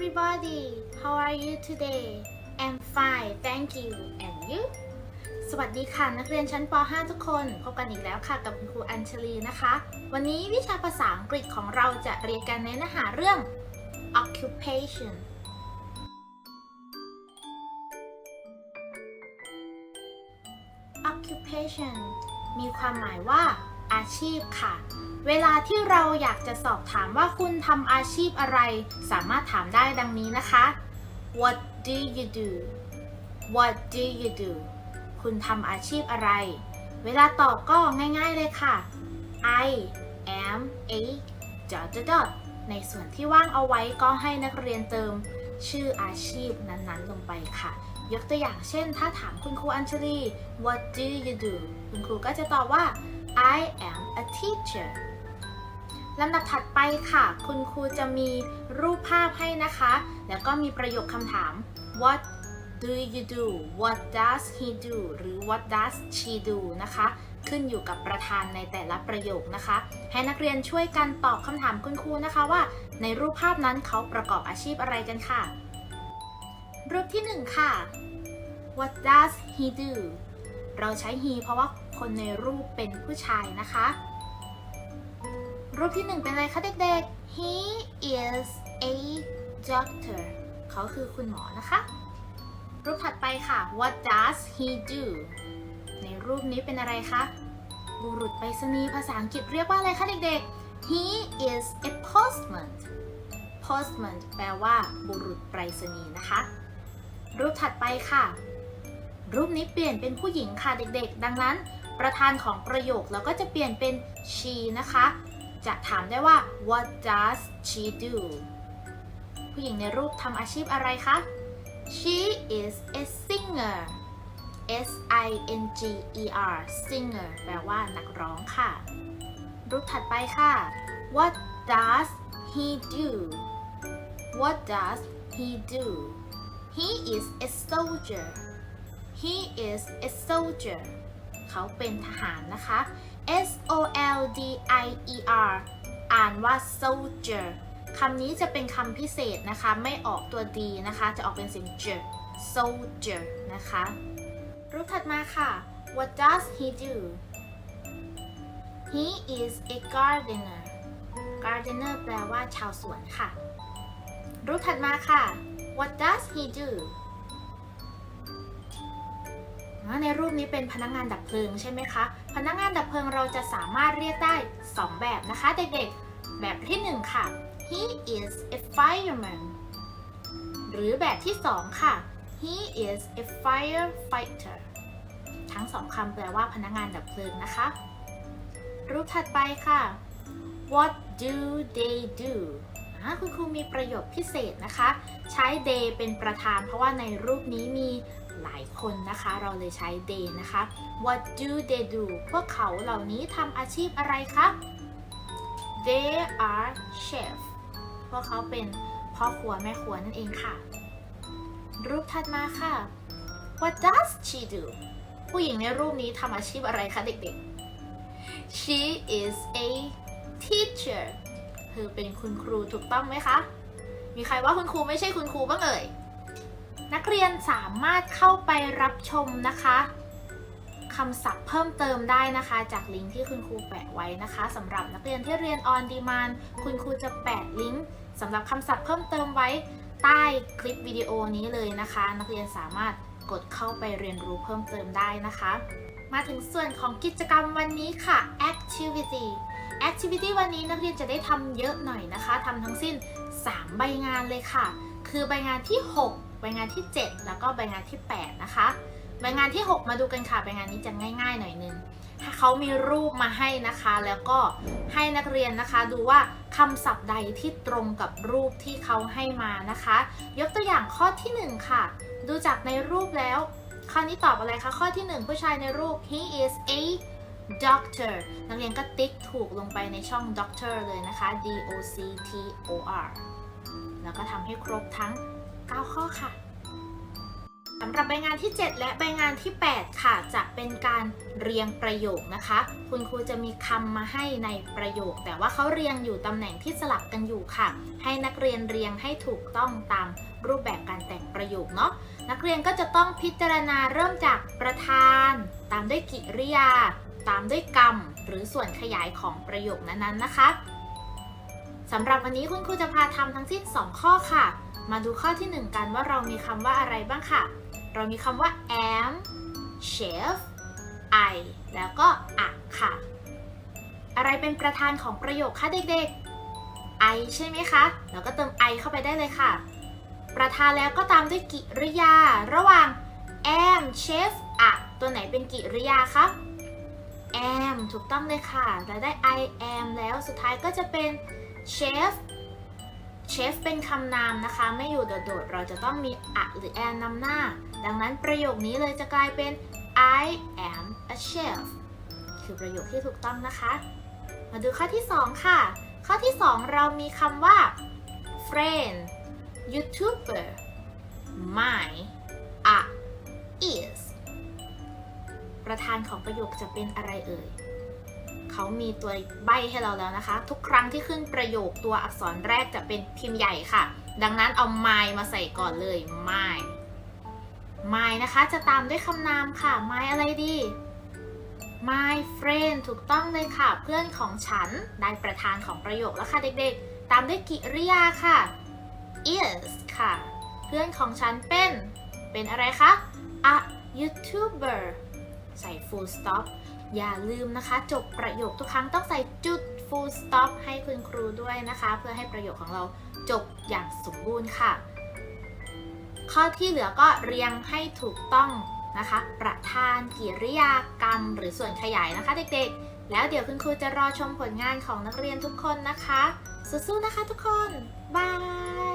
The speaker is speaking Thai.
everybody how are you today I'm fine thank you and you สวัสดีค่ะ นักเรียนชั้นป .5 ทุกคน พบกันอีกแล้วค่ะกับคุณครูอัญชลีนะคะ วันนี้วิชาภาษาอังกฤษของเราจะเรียนกันในเนื้อหาเรื่อง occupation occupation มีความหมายว่าอาชีพค่ะ เวลาที่เราอยากจะสอบถามว่าคุณทำอาชีพอะไร สามารถถามได้ดังนี้นะคะ What do you do What do you do คุณทำอาชีพอะไร เวลาตอบก็ง่ายๆเลยค่ะ I am a dot dot ในส่วนที่ว่างเอาไว้ก็ให้นักเรียนเติมชื่ออาชีพนั้นๆ ลงไปค่ะ ยกตัวอย่างเช่น ถ้าถามคุณครูอัญชลี What do you do คุณครูก็จะตอบว่า I am a teacher ลำดับถัดไปค่ะ คุณครูจะมีรูปภาพให้นะคะ แล้วก็มีประโยคคำถาม What do you do What does he do หรือ What does she do นะคะ ขึ้นอยู่กับประธานในแต่ละประโยคนะคะ ให้นักเรียนช่วยกันตอบคำถามคุณครูนะคะว่า ในรูปภาพนั้นเขาประกอบอาชีพอะไรกันค่ะ รูปที่หนึ่งค่ะ What does he do เราใช้ he เพราะว่า คนในรูปเป็นผู้ชายนะคะ รูปที่หนึ่งเป็นอะไรคะเด็กๆ He is a doctor เขาคือคุณหมอนะคะ รูปถัดไปค่ะ What does he do ในรูปนี้เป็นอะไรคะ บุรุษไปรษณีย์ภาษาอังกฤษเรียกว่าอะไรคะเด็กๆ He is a postman postman แปลว่า บุรุษไปรษณีย์นะคะ รูปถัดไปค่ะ รูปนี้เปลี่ยนเป็นผู้หญิงค่ะเด็กๆ ดังนั้น ประธานของประโยคเราก็จะเปลี่ยนเป็น she นะคะ จะถามได้ว่า what does she do ผู้หญิงในรูปทำอาชีพอะไรคะ she is a singer S I N G E R singer แปลว่านักร้องค่ะ รูปถัดไปค่ะ what does he do what does he do he is a soldier he is a soldier เขาเป็นทหารนะคะ S O L D I E R อ่านว่า soldier คำนี้จะเป็นคำพิเศษนะคะ ไม่ออกตัว D นะคะ จะออกเป็นเสียง j soldier นะคะ รูปถัดมาค่ะ What does he do He is a gardener gardener แปลว่าชาวสวนค่ะ รูปถัดมาค่ะ What does he do ในรูปนี้เป็นพนักงานดับเพลิงใช่ไหมคะ พนักงานดับเพลิงเราจะสามารถเรียกได้ 2 แบบนะคะเด็กๆ แบบที่ 1 ค่ะ he is a fireman หรือแบบที่ 2 ค่ะ he is a firefighter ทั้งสองคำแปลว่าพนักงานดับเพลิงนะคะ รูปถัดไปค่ะ what do they do คุณครูมีประโยคพิเศษนะคะ ใช้ they เป็นประธานเพราะว่าในรูปนี้มี หลายคนนะคะ เราเลยใช้ they นะคะ what do they do พวกเขาเหล่านี้ทำอาชีพอะไรคะ they are chef พวกเขาเป็นพ่อครัวแม่ครัวนั่นเองค่ะ รูปถัดมาค่ะ what does she do ผู้หญิงในรูปนี้ทำอาชีพอะไรคะเด็กๆ she is a teacher เธอเป็นคุณครูถูกต้องไหมคะ มีใครว่าคุณครูไม่ใช่คุณครูบ้างเอ่ย นักเรียนสามารถเข้าไปรับชมนะคะคำศัพท์เพิ่มเติมได้นะคะ จากลิงก์ที่คุณครูแปะไว้นะคะสำหรับนักเรียนที่เรียน on demand คุณครูจะแปะลิงก์สำหรับคำศัพท์เพิ่มเติมไว้ใต้คลิปวิดีโอนี้เลยนะคะ นักเรียนสามารถกดเข้าไปเรียนรู้เพิ่มเติมได้นะคะ มาถึงส่วนของกิจกรรมวันนี้ค่ะ activity activity วันนี้นักเรียนจะได้ทำเยอะหน่อยนะคะทำทั้งสิ้น 3 ใบงานเลยค่ะ คือใบงานที่ 6 ใบงานที่ 7 แล้วก็ใบงานที่ 8 นะคะ ใบงานที่ 6 มาดูกันค่ะใบงานนี้จะง่ายๆหน่อยนึงเขามีรูปมาให้นะคะ แล้วก็ให้นักเรียนนะคะ ดูว่าคำศัพท์ใดที่ตรงกับรูปที่เขาให้มานะคะ ยกตัวอย่างข้อที่ 1 ค่ะ ดูจากในรูปแล้วข้อนี้ตอบอะไรคะ ข้อที่ 1 ผู้ชายในรูป he is a doctor นักเรียนก็ติ๊กถูกลงไปในช่อง doctor เลยนะคะ d o c t o r แล้วก็ทำให้ครบทั้ง 9 ข้อค่ะสำหรับใบงานที่ 7 และใบงานที่ 8 ค่ะ จะเป็นการเรียงประโยคนะคะ คุณครูจะมีคำมาให้ในประโยค แต่ว่าเขาเรียงอยู่ตำแหน่งที่สลับกันอยู่ค่ะ ให้นักเรียนเรียงให้ถูกต้องตามรูปแบบการแต่งประโยคเนาะนักเรียนก็จะต้องพิจารณาเริ่มจากประธาน ตามด้วยกิริยา ตามด้วยกรรม หรือส่วนขยายของประโยคนั้นๆนะคะสำหรับวันนี้คุณครูจะพาทำทั้งสิ้น 2 ข้อค่ะ มาดูข้อที่ 1 กันว่าเรามีคำว่าอะไรบ้างค่ะ เรามีคำว่า am chef I แล้วก็อะค่ะ อะไรเป็นประธานของประโยคคะเด็กๆ I ใช่ไหมคะแล้วก็เติม I เข้าไปได้เลยค่ะ ประธานแล้วก็ตามด้วยกิริยา ระหว่าง am chef อะตัวไหนเป็นกิริยาคะ am ถูกต้องเลยค่ะ แล้วได้ I am แล้วสุดท้ายก็จะเป็น chef chef เป็นคำนามนะคะ ไม่อยู่โดดๆ เราจะต้องมีอะหรือ am นำหน้า ดังนั้นประโยคนี้เลยจะกลายเป็น I am a chef คือประโยคที่ถูกต้องนะคะ มาดูข้อที่ 2 ค่ะ ข้อที่ 2 เรามีคำว่า friend YouTuber my a is ประธานของประโยคจะเป็นอะไรเอ่ย เขามีตัวใบให้เราแล้วนะคะ ทุกครั้งที่ขึ้นประโยคตัวอักษรแรกจะเป็นพิมพ์ใหญ่ค่ะ ดังนั้นเอา my มาใส่ก่อนเลย my my นะคะจะตามด้วยคำนามค่ะ my อะไรดี my friend ถูกต้องเลยค่ะ เพื่อนของฉันได้ประธานของประโยคแล้วค่ะเด็กๆ ตามด้วยกิริยาค่ะ is ค่ะ เพื่อนของฉันเป็น เป็นอะไรคะ a YouTuber ใส่ full stop อย่าลืมนะคะ จบประโยคทุกครั้งต้องใส่จุด full stop ให้คุณครูด้วยนะคะ เพื่อให้ประโยคของเราจบอย่างสมบูรณ์ค่ะ ข้อที่เหลือก็เรียงให้ถูกต้องนะคะ ประธานกิริยากรรม หรือส่วนขยายนะคะเด็กๆ แล้วเดี๋ยวคุณครูจะรอชมผลงานของนักเรียนทุกคนนะคะ สู้ๆนะคะทุกคน บาย